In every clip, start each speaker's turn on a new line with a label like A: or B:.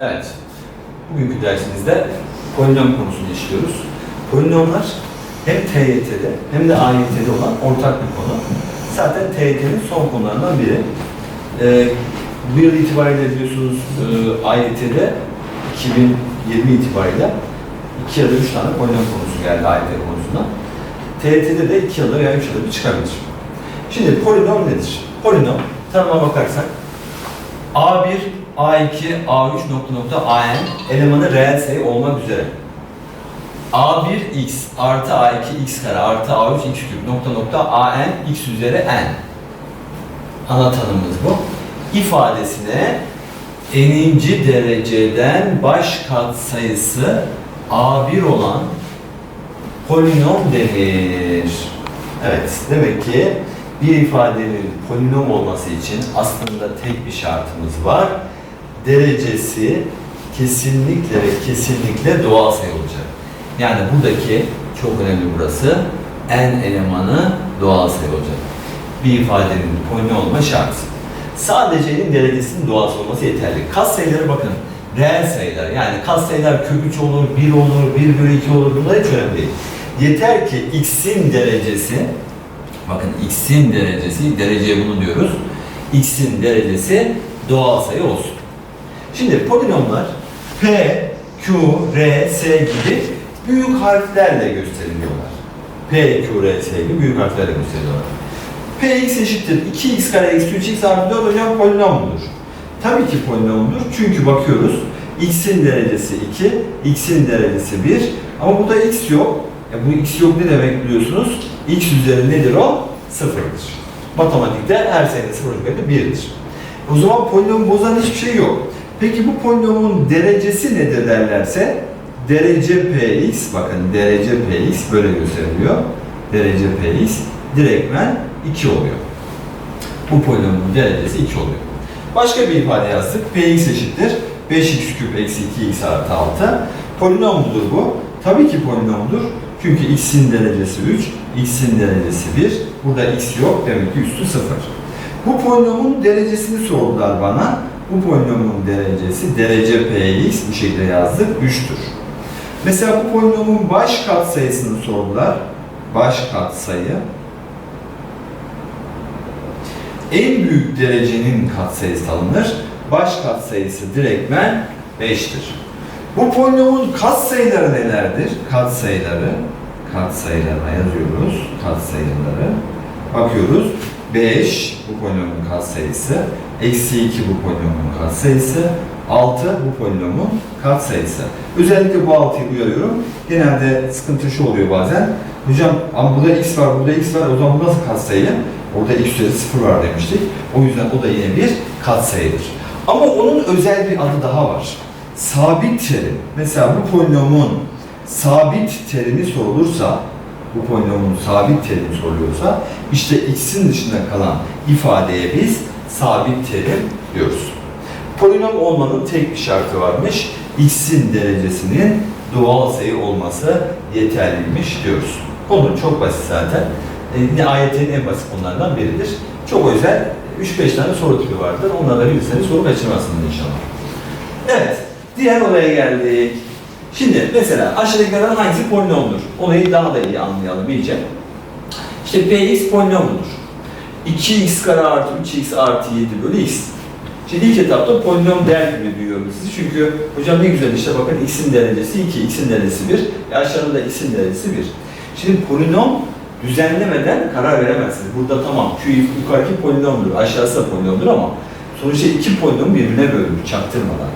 A: Evet, bugünkü dersimizde polinom konusunu işliyoruz. Polinomlar hem TYT'de hem de AYT'de olan ortak bir konu. Zaten TYT'nin son konularından biri. Ee, bu yıl itibariyle biliyorsunuz e, AYT'de 2020 itibariyle 2 ya da 3 tane polinom konusu geldi AYT konusuna. TYT'de de 2 yılda veya 3 yılda bir çıkabilir. Şimdi polinom nedir? Polinom, tanıma bakarsak A1, A2, A3 nokta nokta AN elemanı reel sayı olmak üzere. A1 x artı A2 x kare artı A3 x küp nokta nokta AN x üzeri n. Ana tanımımız bu. İfadesine eninci dereceden baş katsayısı A1 olan polinom denir. Evet, demek ki bir ifadenin polinom olması için aslında tek bir şartımız var. Derecesi kesinlikle ve kesinlikle doğal sayı olacak. Yani buradaki çok önemli burası n elemanı doğal sayı olacak. Bir ifadenin polinom olma şartı. Sadece n'in derecesinin doğal olması yeterli. Kas sayıları bakın reel sayılar yani kas sayılar kök 3 olur, 1 olur, 1 bölü 2 olur bunlar hiç önemli değil. Yeter ki x'in derecesi Bakın x'in derecesi, dereceye bunu diyoruz. x'in derecesi doğal sayı olsun. Şimdi polinomlar p, q, r, s gibi büyük harflerle gösteriliyorlar. p, q, r, s gibi büyük harflerle gösteriliyorlar. p x eşittir 2x kare eksi 3x artı 4 hocam polinomdur. Tabii ki polinomdur çünkü bakıyoruz x'in derecesi 2, x'in derecesi 1 ama burada x yok. E bu x yok ne demek biliyorsunuz? x üzeri nedir o? Sıfırdır. Matematikte her sayının sıfır üzeri birdir. O zaman polinomu bozan hiçbir şey yok. Peki bu polinomun derecesi nedir derlerse derece px bakın derece px böyle gösteriliyor. Derece px direktmen 2 oluyor. Bu polinomun derecesi 2 oluyor. Başka bir ifade yazdık. px eşittir 5x küp eksi 2x artı 6. Polinom mudur bu? Tabii ki polinomdur. Çünkü x'in derecesi 3, x'in derecesi 1. Burada x yok, demek ki üstü 0. Bu polinomun derecesini sordular bana. Bu polinomun derecesi, derece px bu şekilde yazdık, 3'tür. Mesela bu polinomun baş katsayısını sordular. Baş katsayı. En büyük derecenin katsayısı alınır. Baş katsayısı direktmen 5'tir. Bu polinomun katsayıları nelerdir? Katsayıları, katsayılarına yazıyoruz. Katsayıları. Bakıyoruz. 5 bu polinomun katsayısı. Eksi 2 bu polinomun katsayısı. 6 bu polinomun katsayısı. Özellikle bu 6'yı uyarıyorum. Genelde sıkıntı şu oluyor bazen. Hocam ama burada x var, burada x var. O zaman bu nasıl katsayı? Orada x üzeri 0 var demiştik. O yüzden o da yine bir katsayıdır. Ama onun özel bir adı daha var sabit terim, mesela bu polinomun sabit terimi sorulursa, bu polinomun sabit terimi soruluyorsa, işte x'in dışında kalan ifadeye biz sabit terim diyoruz. Polinom olmanın tek bir şartı varmış, x'in derecesinin doğal sayı olması yeterliymiş diyoruz. Konu çok basit zaten. E, ayetin en basit konulardan biridir. Çok özel 3-5 tane soru tipi vardır. Onlarla bilirseniz soru kaçırmazsınız inşallah. Evet, Diğer olaya geldik. Şimdi mesela aşağıdakilerden hangisi polinomdur? Olayı daha da iyi anlayalım iyice. İşte px polinomdur. 2x kare artı 3x artı 7 bölü x. Şimdi ilk etapta polinom der gibi duyuyorum sizi. Çünkü hocam ne güzel işte bakın x'in derecesi 2, x'in derecesi 1. E aşağıda da x'in derecesi 1. Şimdi polinom düzenlemeden karar veremezsiniz. Burada tamam şu yukarıki polinomdur, aşağısı da polinomdur ama sonuçta iki polinom birbirine bölünür çaktırmadan.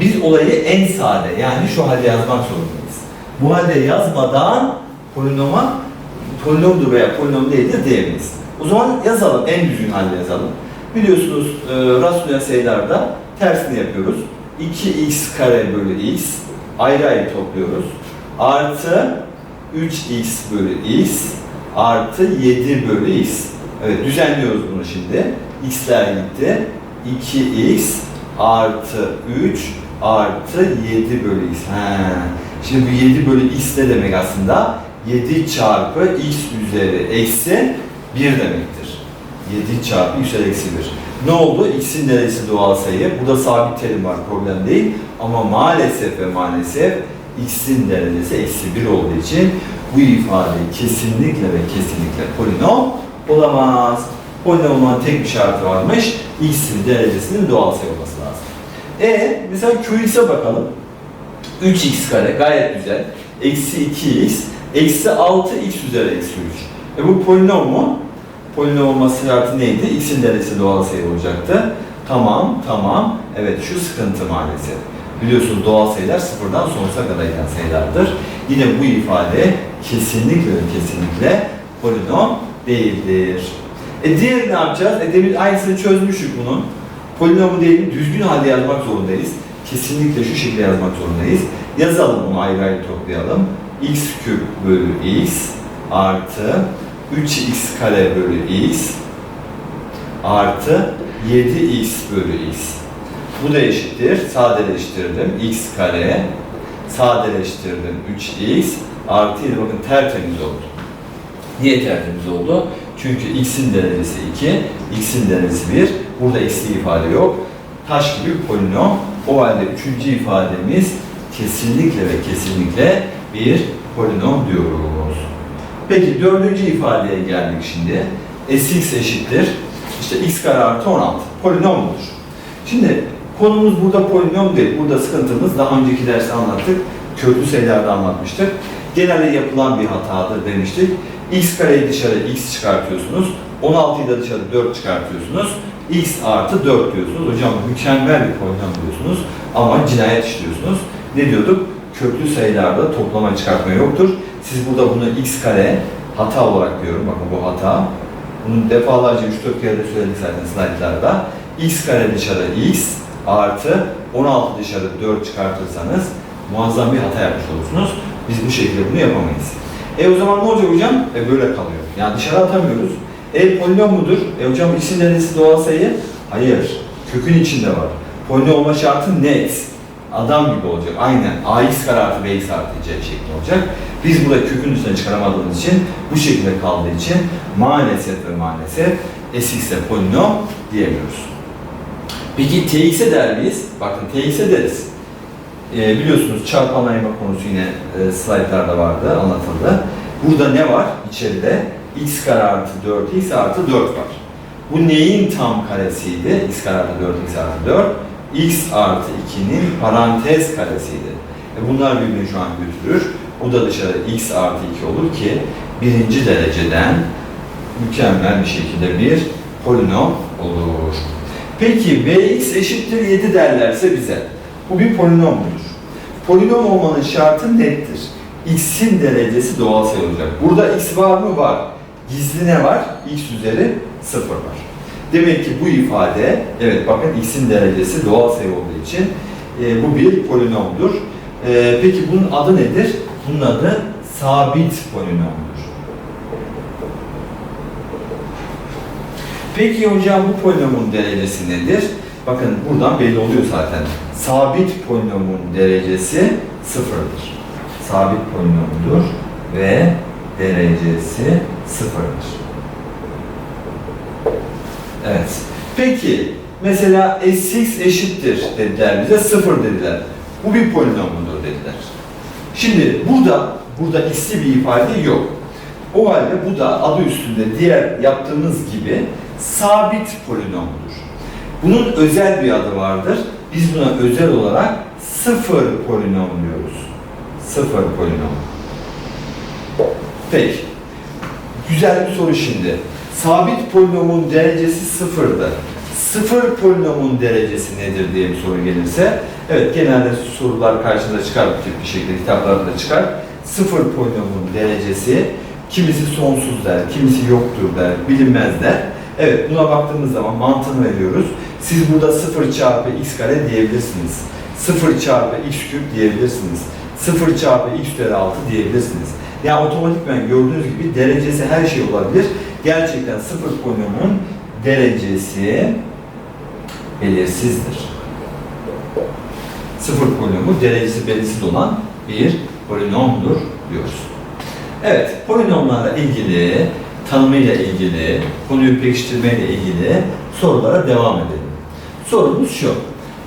A: Biz olayı en sade yani şu halde yazmak zorundayız. Bu halde yazmadan polinoma polinomdur veya polinom değildir diyemeyiz. O zaman yazalım, en düzgün halde yazalım. Biliyorsunuz e, rasyonel sayılarda tersini yapıyoruz. 2x kare bölü x ayrı ayrı topluyoruz. Artı 3x bölü x artı 7 bölü x. Evet düzenliyoruz bunu şimdi. x'ler gitti. 2x artı 3 artı 7 bölü x. He. Şimdi bu 7 bölü x ne demek aslında? 7 çarpı x üzeri eksi 1 demektir. 7 çarpı x üzeri eksi 1. Ne oldu? X'in derecesi doğal sayı. Burada sabit terim var, problem değil. Ama maalesef ve maalesef X'in derecesi eksi 1 olduğu için bu ifade kesinlikle ve kesinlikle polinom olamaz. Polinom olmanın tek bir şartı varmış. X'in derecesinin doğal sayı olması lazım. E mesela Qx'e bakalım. 3x kare gayet güzel. Eksi 2x, eksi 6x üzeri eksi 3. E bu polinom mu? Polinom olması şartı neydi? X'in derecesi doğal sayı olacaktı. Tamam, tamam. Evet şu sıkıntı maalesef. Biliyorsunuz doğal sayılar sıfırdan sonsuza kadar giden sayılardır. Yine bu ifade kesinlikle kesinlikle polinom değildir. E diğer ne yapacağız? E demin aynısını çözmüştük bunun. Polinomu değil mi? Düzgün halde yazmak zorundayız. Kesinlikle şu şekilde yazmak zorundayız. Yazalım bunu ayrı ayrı toplayalım. x küp bölü x artı 3x kare bölü x artı 7x bölü x. Bu da eşittir. Sadeleştirdim. x kare sadeleştirdim 3x artı 7 bakın tertemiz oldu. Niye tertemiz oldu? Çünkü x'in derecesi 2, x'in derecesi 1. Burada eksi ifade yok. Taş gibi bir polinom. O halde üçüncü ifademiz kesinlikle ve kesinlikle bir polinom diyoruz. Peki dördüncü ifadeye geldik şimdi. Sx eşittir. İşte x kare artı 16. Polinom mudur? Şimdi konumuz burada polinom değil. Burada sıkıntımız daha önceki derste anlattık. Köklü sayılarda anlatmıştık. Genelde yapılan bir hatadır demiştik. x kareyi dışarı x çıkartıyorsunuz. 16'yı da dışarı 4 çıkartıyorsunuz. x artı 4 diyorsunuz. Hocam mükemmel bir polinom diyorsunuz. Ama cinayet işliyorsunuz. Ne diyorduk? Köklü sayılarda toplama çıkartma yoktur. Siz burada bunu x kare hata olarak diyorum. Bakın bu hata. Bunu defalarca 3-4 kere de söyledik zaten slaytlarda. x kare dışarı x artı 16 dışarı 4 çıkartırsanız muazzam bir hata yapmış olursunuz. Biz bu şekilde bunu yapamayız. E o zaman ne olacak hocam? E böyle kalıyor. Yani dışarı atamıyoruz. E polinom mudur? E hocam x'in derecesi doğal sayı? Hayır. Kökün içinde var. Polinom olma şartı net. Adam gibi olacak. Aynen. ax kare artı bx artı c şeklinde olacak. Biz burada kökün üstüne çıkaramadığımız için, bu şekilde kaldığı için maalesef ve maalesef sx'e polinom diyemiyoruz. Peki tx'e der miyiz? Bakın tx'e deriz. E, biliyorsunuz çarpan ayırma konusu yine e, slaytlarda vardı, anlatıldı. Burada ne var içeride? x kare artı 4x artı 4 var. Bu neyin tam karesiydi? x kare artı 4x artı 4. x artı 2'nin parantez karesiydi. E, bunlar birbirini şu an götürür. O da dışarı x artı 2 olur ki birinci dereceden mükemmel bir şekilde bir polinom olur. Peki Vx eşittir 7 derlerse bize. Bu bir polinom mudur? Polinom olmanın şartı nettir. X'in derecesi doğal sayı olacak. Burada x var mı? Var. Gizli ne var? x üzeri 0 var. Demek ki bu ifade, evet bakın x'in derecesi doğal sayı olduğu için e, bu bir polinomdur. E, peki bunun adı nedir? Bunun adı sabit polinomdur. Peki hocam bu polinomun derecesi nedir? Bakın buradan belli oluyor zaten. Sabit polinomun derecesi sıfırdır. Sabit polinomdur ve derecesi sıfırdır. Evet. Peki mesela sx eşittir dediler bize sıfır dediler. Bu bir polinom mudur dediler. Şimdi burada burada x'li bir ifade yok. O halde bu da adı üstünde diğer yaptığımız gibi sabit polinomdur. Bunun özel bir adı vardır. Biz buna özel olarak sıfır polinom diyoruz. Sıfır polinom. Peki. Güzel bir soru şimdi. Sabit polinomun derecesi sıfırdır. Sıfır polinomun derecesi nedir diye bir soru gelirse, evet genelde sorular karşınıza çıkar bu tip bir şekilde, kitaplarda da çıkar. Sıfır polinomun derecesi kimisi sonsuz der, kimisi yoktur der, bilinmez der. Evet buna baktığımız zaman mantığını veriyoruz. Siz burada 0 çarpı x kare diyebilirsiniz. 0 çarpı x küp diyebilirsiniz. 0 çarpı x üzeri 6 diyebilirsiniz. Yani otomatikman gördüğünüz gibi derecesi her şey olabilir. Gerçekten sıfır polinomun derecesi belirsizdir. Sıfır polinomu derecesi belirsiz olan bir polinomdur diyoruz. Evet, polinomlarla ilgili, tanımıyla ilgili, konuyu pekiştirmeyle ilgili sorulara devam edelim. Sorumuz şu.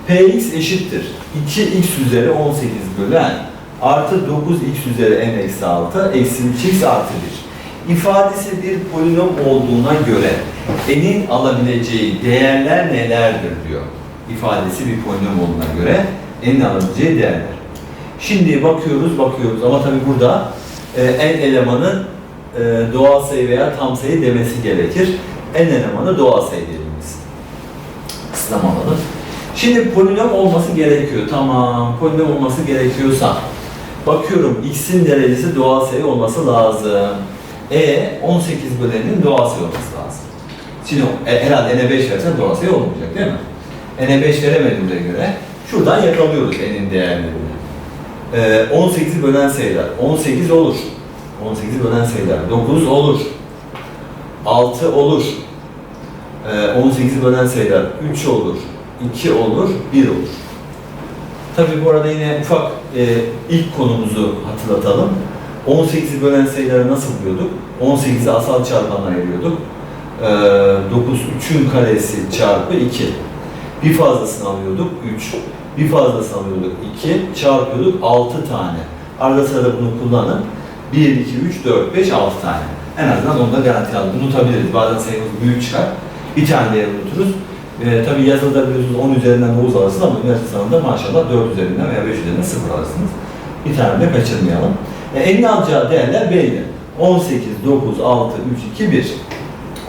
A: Px eşittir 2x üzeri 18 bölen artı 9x üzeri n eksi 6 eksi 3x artı 1. İfadesi bir polinom olduğuna göre n'in alabileceği değerler nelerdir diyor. İfadesi bir polinom olduğuna göre n'in alabileceği değerler. Şimdi bakıyoruz bakıyoruz ama tabi burada e, n elemanı e, doğal sayı veya tam sayı demesi gerekir. n elemanı doğal sayı diyelim biz. Alalım. Şimdi polinom olması gerekiyor. Tamam, polinom olması gerekiyorsa bakıyorum x'in derecesi doğal sayı olması lazım. E 18 bölenin doğal sayı olması lazım. Şimdi e, herhalde n'e 5 versen doğal sayı olmayacak değil mi? n'e 5 veremediğimize göre şuradan yakalıyoruz n'in değerlerini. Ee, 18'i bölen sayılar. 18 olur. 18'i bölen sayılar. 9 olur. 6 olur. Ee, 18'i bölen sayılar. 3 olur. 2 olur. 1 olur. Tabii bu arada yine ufak e, ilk konumuzu hatırlatalım. 18'i bölen sayıları nasıl buluyorduk? 18'i asal çarpanlara ayırıyorduk. Ee, 9, 3'ün karesi çarpı 2. Bir fazlasını alıyorduk 3. Bir fazlasını alıyorduk 2. Çarpıyorduk 6 tane. Arada sırada bunu kullanın. 1, 2, 3, 4, 5, 6 tane. En azından onu da garanti alın. Unutabiliriz. Bazen sayımız büyük çıkar. Bir tane değer unuturuz. Ee, tabii yazılıda biliyorsunuz 10 üzerinden 9 alırsınız ama üniversite sınavında maşallah 4 üzerinden veya 5 üzerinden 0 alırsınız. Bir tane de kaçırmayalım. E, en alacağı değerler belli. 18, 9, 6, 3, 2, 1.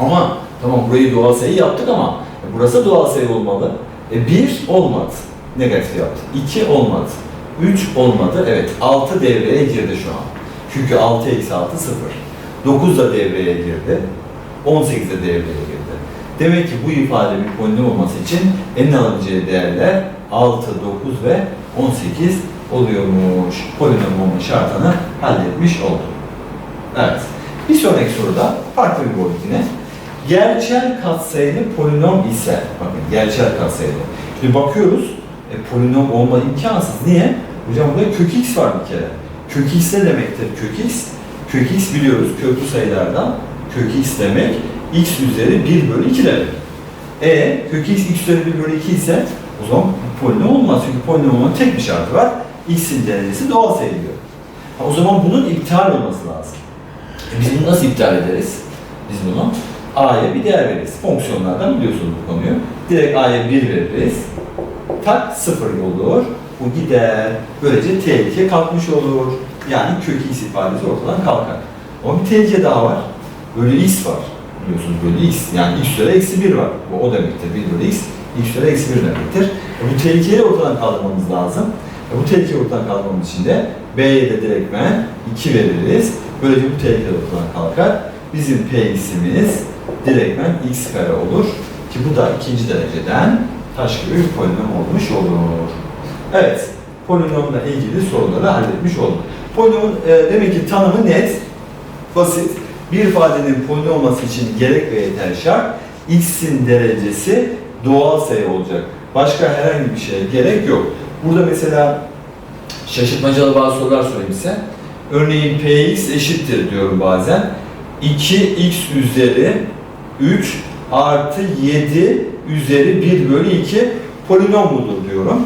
A: Ama tamam burayı doğal sayı yaptık ama e, burası doğal sayı olmalı. E, 1 olmadı. Negatif yaptı. 2 olmadı. 3 olmadı. Evet 6 devreye girdi şu an. Çünkü 6 eksi 6 0. 9 da devreye girdi. 18 de devreye girdi. Demek ki bu ifade bir polinom olması için en alabileceği değerler 6, 9 ve 18 oluyormuş. Polinom olma şartını halletmiş olduk. Evet. Bir sonraki soruda farklı bir boyut yine. Gerçel katsayılı polinom ise, bakın gerçel katsayılı. Şimdi bakıyoruz, e, polinom olma imkansız. Niye? Hocam burada kök x var bir kere. Kök x ne demektir? Kök x, kök x biliyoruz köklü sayılardan. Kök x demek x üzeri 1 bölü 2 demek. E kök x x üzeri 1 bölü 2 ise o zaman polinom olmaz. Çünkü polinom olmanın tek bir şartı var. X'in derecesi doğal sayı diyor. Ha, o zaman bunun iptal olması lazım. E biz bunu nasıl iptal ederiz? Biz bunu a'ya bir değer veririz. Fonksiyonlardan biliyorsunuz bu konuyu. Direkt a'ya 1 veririz. Tak 0 olur. Bu gider. Böylece tehlike kalkmış olur. Yani kök x ifadesi ortadan kalkar. Ama bir tehlike daha var. Bölü x var. Biliyorsunuz bölü x. Yani x üzeri eksi 1 var. Bu o demektir. 1 bölü x. x üzeri eksi 1 demektir. Bu tehlikeyi ortadan kaldırmamız lazım. E bu tehlikeyi ortadan kaldırmamız için de b'ye de direktmen 2 veririz. Böylece bu tehlike ortadan kalkar. Bizim px'imiz direktmen x kare olur. Ki bu da ikinci dereceden taş gibi bir polinom olmuş olur. Evet, polinomla ilgili soruları halletmiş olduk. Polinomun e, demek ki tanımı net, basit. Bir ifadenin polinom olması için gerek ve yeter şart, x'in derecesi doğal sayı olacak. Başka herhangi bir şeye gerek yok. Burada mesela şaşırtmacalı bazı sorular sorayım size. Örneğin px eşittir diyorum bazen. 2x üzeri 3 artı 7 üzeri 1 bölü 2 polinom mudur diyorum.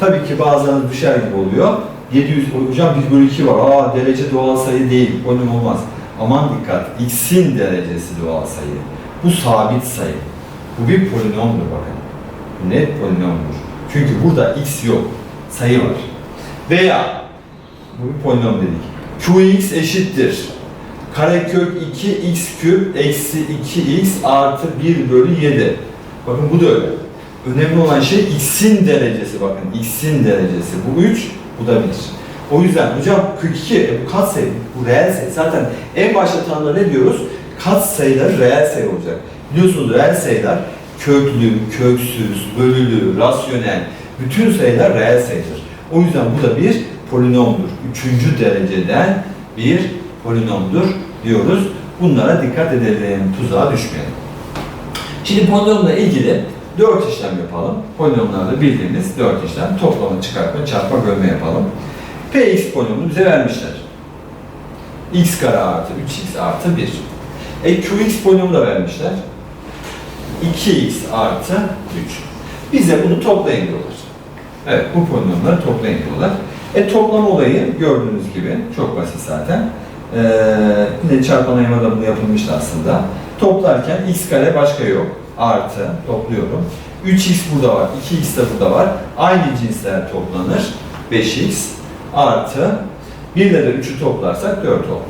A: Tabii ki bazılarınız düşer gibi oluyor. 700, hocam 1 bölü 2 var. Aa derece doğal sayı değil, polinom olmaz. Aman dikkat, x'in derecesi doğal sayı. Bu sabit sayı. Bu bir polinomdur bakın. Net polinomdur. Çünkü burada x yok, sayı var. Veya, bu bir polinom dedik. qx eşittir. Karekök 2x küp eksi 2x artı 1 bölü 7. Bakın bu da öyle. Önemli olan şey x'in derecesi bakın. x'in derecesi. Bu 3, bu da 1. O yüzden hocam 42, e, bu kat sayı, bu reel sayı. Zaten en başta tanımda ne diyoruz? Kat sayıları reel sayı olacak. Biliyorsunuz reel sayılar köklü, köksüz, bölülü, rasyonel, bütün sayılar reel sayıdır. O yüzden bu da bir polinomdur. Üçüncü dereceden bir polinomdur diyoruz. Bunlara dikkat edelim, tuzağa düşmeyelim. Şimdi polinomla ilgili dört işlem yapalım. Polinomlarda bildiğiniz dört işlem. Toplama, çıkartma, çarpma, bölme yapalım. Px polinomunu bize vermişler. x kare artı 3x artı 1. E qx polinomu da vermişler. 2x artı 3. Bize bunu toplayın diyorlar. Evet, bu polinomları toplayın diyorlar. E toplam olayı gördüğünüz gibi çok basit zaten. Ee, yine çarpan ayırmada bunu yapılmıştı aslında. Toplarken x kare başka yok. Artı topluyorum. 3x burada var, 2x de burada var. Aynı cinsler toplanır. 5x artı 1 ile de 3'ü toplarsak 4 oldu.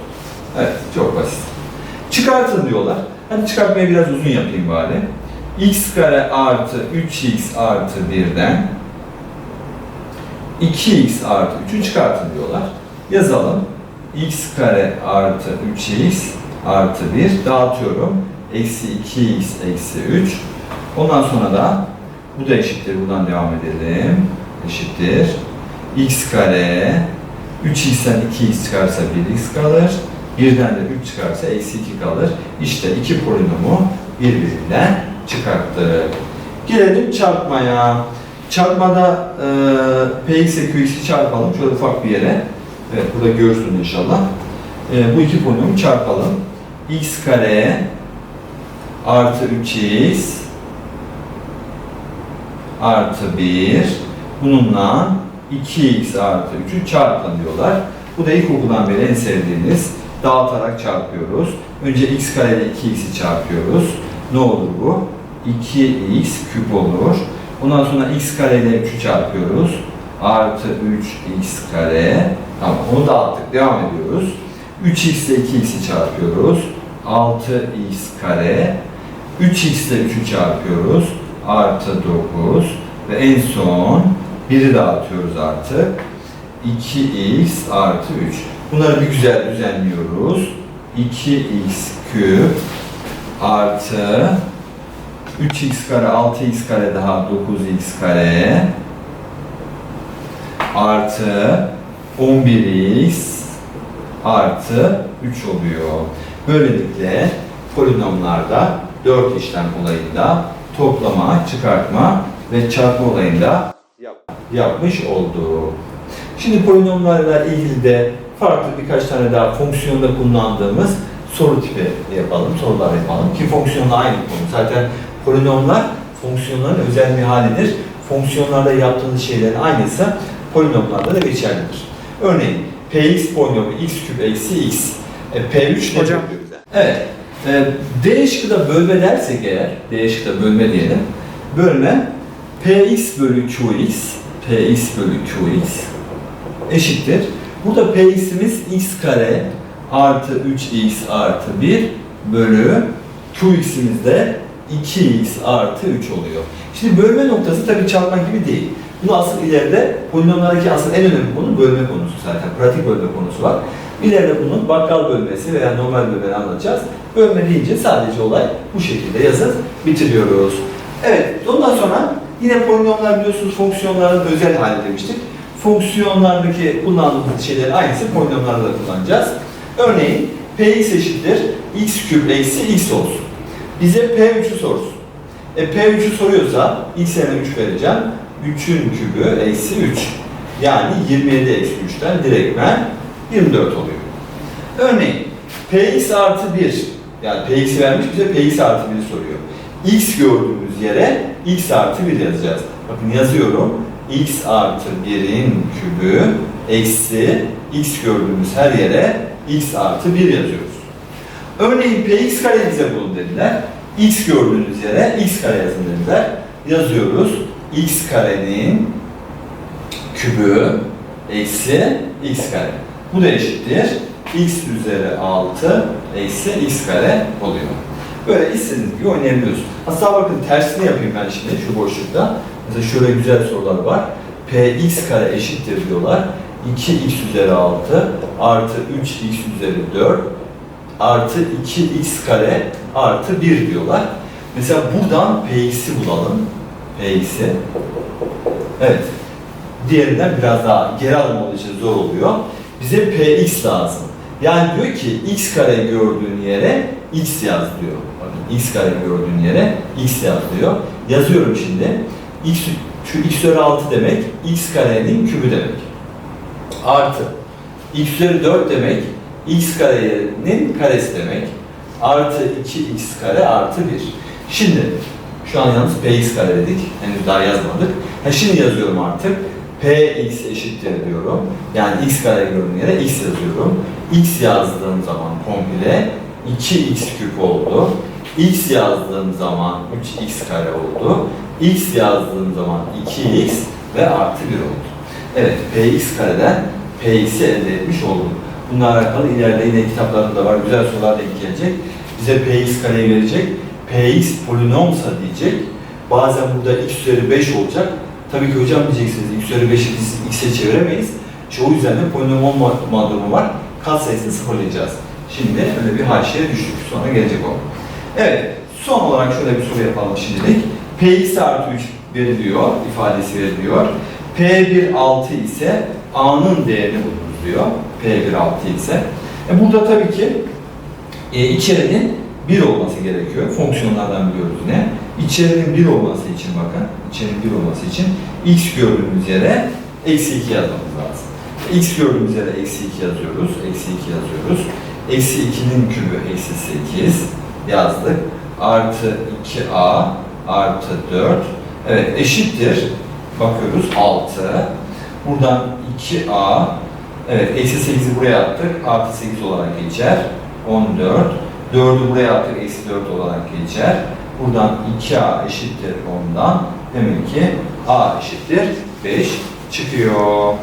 A: Evet, çok basit. Çıkartın diyorlar. Hadi çıkartmayı biraz uzun yapayım bari. x kare artı 3x artı 1'den 2x artı 3'ü çıkartın diyorlar. Yazalım. x kare artı 3x artı 1 dağıtıyorum. Eksi 2x eksi 3. Ondan sonra da bu da eşittir. Buradan devam edelim. Eşittir. x kare 3x'ten 2x çıkarsa 1x kalır. 1'den de 3 çıkarsa eksi 2 kalır. İşte iki polinomu birbirinden çıkarttık. Gelelim çarpmaya. Çarpmada e, px ile qx'i çarpalım. Şöyle ufak bir yere. Evet burada görürsün inşallah. E, bu iki polinomu çarpalım. x kare artı 3x artı 1 bununla 2x artı 3'ü çarpın diyorlar. Bu da ilkokuldan beri en sevdiğiniz dağıtarak çarpıyoruz. Önce x kare ile 2x'i çarpıyoruz. Ne olur bu? 2x küp olur. Ondan sonra x kare ile 3'ü çarpıyoruz. Artı 3x kare. Tamam onu dağıttık. Devam ediyoruz. 3x ile 2x'i çarpıyoruz. 6x kare. 3x ile 3'ü çarpıyoruz. Artı 9. Ve en son 1'i dağıtıyoruz artık. 2x artı 3. Bunları bir güzel düzenliyoruz. 2x küp artı 3x kare 6x kare daha 9x kare artı 11x artı 3 oluyor. Böylelikle polinomlarda 4 işlem olayında toplama, çıkartma ve çarpma olayında yapmış olduk. Şimdi polinomlarla ilgili de farklı birkaç tane daha fonksiyonda kullandığımız soru tipi yapalım, sorular yapalım ki fonksiyonla aynı konu. Zaten polinomlar fonksiyonların özel bir halidir. Fonksiyonlarda yaptığınız şeylerin aynısı polinomlarda da geçerlidir. Örneğin px polinomu x küp eksi x. E, P3 ne
B: Hocam.
A: Evet. E, D şıkkıda bölme dersek eğer, D şıkkıda bölme diyelim. Bölme px bölü qx, px bölü qx eşittir. Burada px'imiz x kare artı 3x artı 1 bölü qx'imiz de 2x artı 3 oluyor. Şimdi bölme noktası tabii çarpma gibi değil. Bunu asıl ileride polinomlardaki asıl en önemli konu bölme konusu zaten. Pratik bölme konusu var. İleride bunun bakkal bölmesi veya normal bölmeni anlatacağız. Bölme deyince sadece olay bu şekilde yazıp bitiriyoruz. Evet, ondan sonra yine polinomlar biliyorsunuz fonksiyonların özel hali demiştik. Fonksiyonlardaki kullandığımız şeylerin aynısı polinomlarda da kullanacağız. Örneğin px eşittir x küp eksi x olsun. Bize p3'ü sorsun. E p3'ü soruyorsa x yerine 3 vereceğim. 3'ün kübü eksi 3. Yani 27 eksi 3'ten direktmen 24 oluyor. Örneğin px artı 1 yani px'i vermiş bize px artı 1'i soruyor. x gördüğümüz yere x artı 1 yazacağız. Bakın yazıyorum. X artı 1'in kübü eksi x gördüğümüz her yere x artı 1 yazıyoruz. Örneğin px kare bize bulun dediler. x gördüğünüz yere x kare yazın dediler. Yazıyoruz. x karenin kübü eksi x kare. Bu da eşittir. x üzeri 6 eksi x kare oluyor. Böyle istediğiniz gibi oynayabiliyorsunuz. Hatta bakın tersini yapayım ben şimdi şu boşlukta. Mesela şöyle güzel sorular var. px kare eşittir diyorlar. 2x üzeri 6 artı 3x üzeri 4 artı 2x kare artı 1 diyorlar. Mesela buradan px'i bulalım. px'i. Evet. Diğerinden biraz daha geri olduğu için zor oluyor. Bize px lazım. Yani diyor ki x kare gördüğün yere x yaz diyor. Bakın x kare gördüğün yere x yaz diyor. Yazıyorum şimdi. X şu x üzeri 6 demek x karenin kübü demek. Artı x üzeri 4 demek x karenin karesi demek. Artı 2x kare artı 1. Şimdi şu an yalnız px kare dedik. Henüz daha yazmadık. Ha şimdi yazıyorum artık. px eşittir diyorum. Yani x kare gördüğüm yere x yazıyorum. x yazdığım zaman komple 2x küp oldu. x yazdığım zaman 3x kare oldu. X yazdığım zaman 2x ve artı 1 oldu. Evet, px kareden px'i elde etmiş olduk. Bununla alakalı ileride yine kitaplarında var, güzel sorular denk gelecek. Bize px kareyi verecek. px polinomsa diyecek. Bazen burada x üzeri 5 olacak. Tabii ki hocam diyeceksiniz, x üzeri 5'i biz x'e çeviremeyiz. İşte o yüzden de polinom olma durumu var. Katsayısını sıfırlayacağız. Şimdi öyle bir haşiye düştük. Sonra gelecek o. Evet, son olarak şöyle bir soru yapalım şimdilik. Px artı 3 veriliyor, ifadesi veriliyor. P1 6 ise A'nın değerini bulunuz diyor. P1 6 ise. E burada tabii ki e, içerinin 1 olması gerekiyor. Fonksiyonlardan biliyoruz ne? İçerinin 1 olması için bakın, içerinin 1 olması için x gördüğümüz yere eksi 2 yazmamız lazım. x gördüğümüz yere eksi 2 yazıyoruz, eksi 2 yazıyoruz. Eksi 2'nin kübü eksi 8 yazdık. Artı 2a artı 4. Evet eşittir. Bakıyoruz 6. Buradan 2a Evet eksi 8'i buraya attık. Artı 8 olarak geçer. 14. 4'ü buraya attık. Eksi 4 olarak geçer. Buradan 2a eşittir 10'dan. Demek ki a eşittir 5 çıkıyor.